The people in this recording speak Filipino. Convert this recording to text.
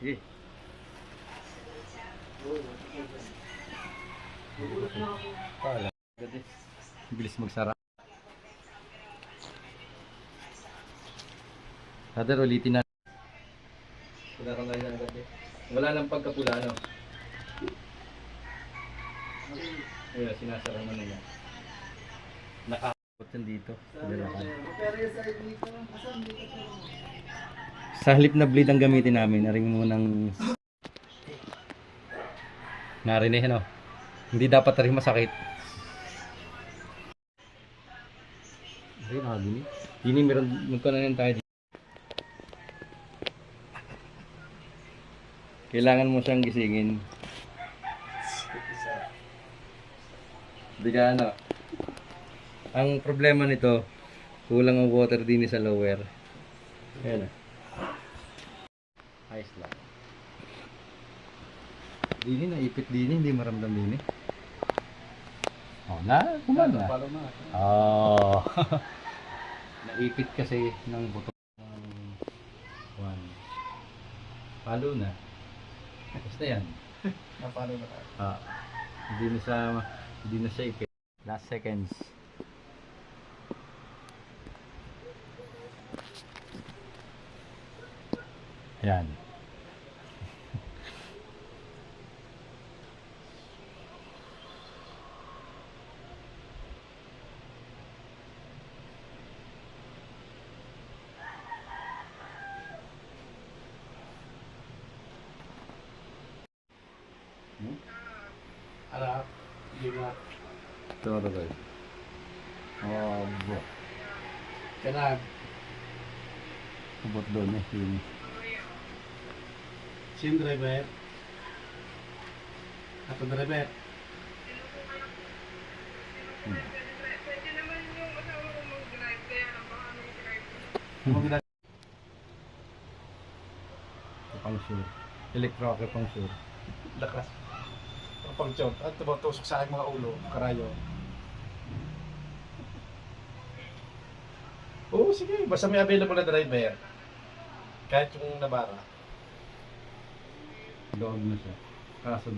Sige. Pala. Bilis magsara. Brother, ulitin na. Wala kang ganyan agad eh. Wala lang pagkapula, no? Ayun, sinasara mo na yan. Nakakot yan dito. sa Bulacan. Sa halip na blade ang gamitin namin, naring mo ng narinig no. Hindi dapat rin masakit. Ay, nakagini. Dini meron magkananin tayo dito. Kailangan mo siyang gisingin. Hindi ano. Ang problema nito, kulang ang water din sa lower. Ayan ah. Ayos lang. Dini, naipit dini, hindi maramdam dini. Oh, na, kumana. Palo na. Oh. naipit kasi ng buto ng one. Palo na. Basta yan. Napalo na. Ah, hindi na siya, hindi na siya ipit. Last seconds. Yan. Harap. Lima. Ito na ba? Oh, bro. Kanan. Abot doon eh. Yun. Sin driver. Ato driver. Hmm. Ano gina- Pang sure. Electro pang sure. Lakas. Ang pag-jump. At tumatusok sa aking mga ulo. Karayo. Oo, sige. Basta may available na driver. Kahit yung nabara. Loob na siya. Kaso